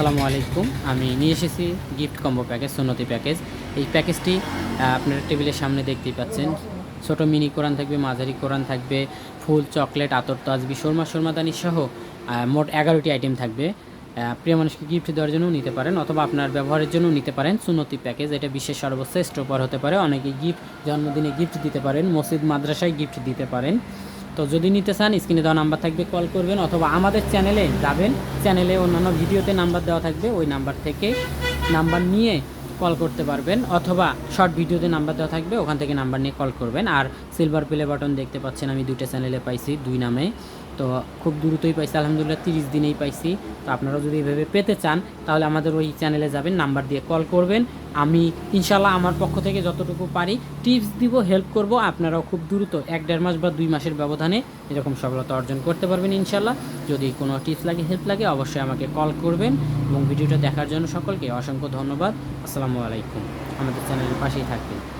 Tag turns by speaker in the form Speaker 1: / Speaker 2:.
Speaker 1: আসসালামু আলাইকুম। আমি নিয়ে এসেছি গিফট কম্বো প্যাকেজ সুন্নতি প্যাকেজ এই প্যাকেজটি আপনার টেবিলের সামনে দেখতেই পাচ্ছেন। ছোট মিনি কোরআন থাকবে, মাঝারি কোরআন থাকবে, ফুল, চকলেট, আতর তাজবি, শর্মা, শর্মাদানি সহ মোট এগারোটি আইটেম থাকবে। প্রিয় মানুষকে গিফট দেওয়ার জন্যও নিতে পারেন অথবা আপনার ব্যবহারের জন্য নিতে পারেন। সুন্নতি প্যাকেজ এটা বিশ্বের সর্বশ্রেষ্ঠ উপর হতে পারে। অনেকে গিফট জন্মদিনে গিফট দিতে পারেন, মসজিদ, মাদ্রাসায় গিফট দিতে পারেন। তো যদি নিতে চান, স্ক্রিনে দেওয়া নাম্বার থাকবে, কল করবেন অথবা আমাদের চ্যানেলে যাবেন, চ্যানেলে অন্যান্য ভিডিওতে নাম্বার দেওয়া থাকবে, ওই নাম্বার থেকে নাম্বার নিয়ে কল করতে পারবেন অথবা শর্ট ভিডিওতে নাম্বার দেওয়া থাকবে, ওখান থেকে নাম্বার নিয়ে কল করবেন। আর সিলভার প্লে বাটন দেখতে পাচ্ছেন, আমি দুইটা চ্যানেলে পাইছি, দুই নামে। তো খুব দ্রুতই পাইছি, আলহামদুলিল্লাহ তিরিশ দিনেই পাইছি। তো আপনারাও যদি এভাবে পেতে চান, তাহলে আমাদের ওই চ্যানেলে যাবেন, নাম্বার দিয়ে কল করবেন। আমি ইনশাল্লাহ আমার পক্ষ থেকে যতটুকু পারি টিপস দিব হেল্প করব, আপনারাও খুব দ্রুত এক দেড় মাস বা দুই মাসের ব্যবধানে এরকম সফলতা অর্জন করতে পারবেন ইনশাল্লাহ যদি কোনো টিপস লাগে হেল্প লাগে, অবশ্যই আমাকে কল করবেন। এবং ভিডিওটা দেখার জন্য সকলকে অসংখ্য ধন্যবাদ। আসসালামু আলাইকুম। আমাদের চ্যানেলের পাশেই থাকবেন।